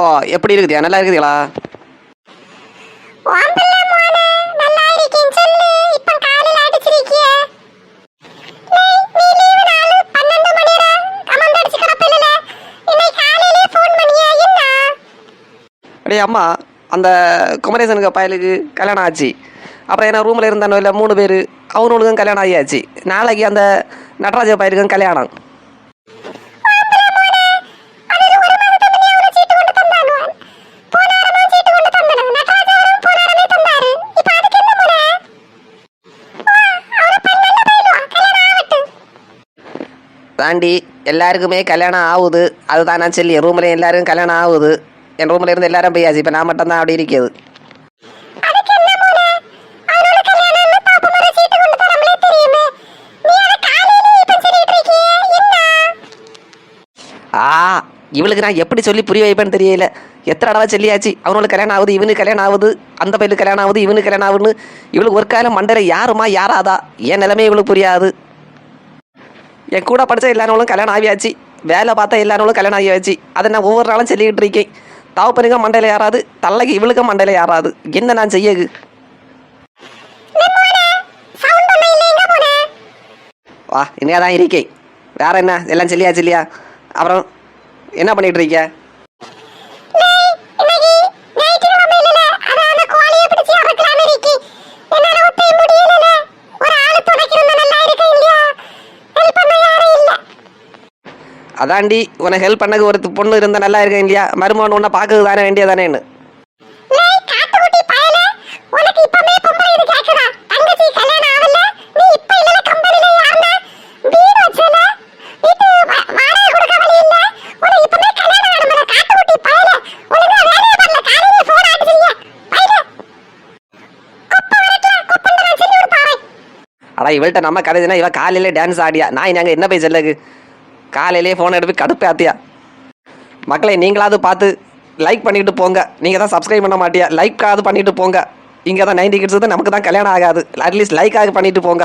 ஓ எப்படி இருக்குதியா? நல்லா இருக்குதுங்களா? அடே அம்மா அந்த குமரேசனுக்கு பயலுக்கு கல்யாணம் ஆச்சு. அப்புறம் என்ன ரூமில் இருந்தானோ இல்லை மூணு பேர் அவனுக்கும் கல்யாணம் ஆகியாச்சு. நாளைக்கு அந்த நடராஜ பயலுக்கும் கல்யாணம். தாண்டி எல்லாருக்குமே கல்யாணம் ஆகுது. அதுதான் நான் சொல்லி ரூமில் எல்லாருக்கும் கல்யாணம் ஆகுது. என் ரூமில் இருந்து எல்லாரும் போயாச்சு. இப்போ நான் மட்டும்தான் அப்படி இருக்கிறது. அவனோட ஆ இவளுக்கு நான் எப்படி சொல்லி புரிய வைப்பேன்னு தெரியல. எத்தனை தடவை சொல்லியாச்சு. அவனுக்கு கல்யாணம் ஆகுது இவனுக்கு கல்யாணம் ஆகுது அந்த பையனுக்கு கல்யாணம் ஆகுது இவனுக்கு கல்யாணம் ஆகுதுன்னு இவளுக்கு ஒரு காலம் மண்டையில் யாருமா யாராதா? என் நிலைமை இவளுக்கு புரியாது. என் கூட படித்த எல்லாரும் கல்யாணம் ஆகியாச்சு. வேலை பார்த்தா எல்லாரும் கல்யாணம் ஆகியாச்சு. அதை நான் ஒவ்வொரு நாளும் சொல்லிக்கிட்டு இருக்கேன். தாவப்பனுக்கு மண்டையில் யாராது தள்ளைக்கு இவளுக்கு மண்டையில் யாராது என்ன நான் செய்யகு? வா இனியா தான் இருக்கேன். வேற என்ன? எல்லாம் சொல்லியாச்சு இல்லையா? அப்புறம் என்ன பண்ணிட்டு இருக்க அதாண்டி உனக்கு ஹெல்ப் பண்ணக்கு ஒரு பொண்ணு இருந்தால் நல்லா இருக்கேன் இல்லையா? மருமகன் உன்னை பார்க்கறது தானே வேண்டியதானேன்னு. அடா இவள்கிட்ட நம்ம கதைனா இவ காலையிலே டான்ஸ் ஆடியா? நான் நாங்கள் என்ன போய் செல்லக்கு? காலையிலே ஃபோன் எடுத்து கடுப்பாத்தியா மக்களை நீங்களாவது பார்த்து லைக் பண்ணிட்டு போங்க. நீங்கள் தான் சப்ஸ்கிரைப் பண்ண மாட்டியா? லைக்காவது பண்ணிட்டு போங்க. இங்கே தான் நைன்டி கிட்ஸ் தான் நமக்கு தான் கல்யாணம் ஆகாது அட்லீஸ்ட் லைக்காக பண்ணிட்டு போங்க.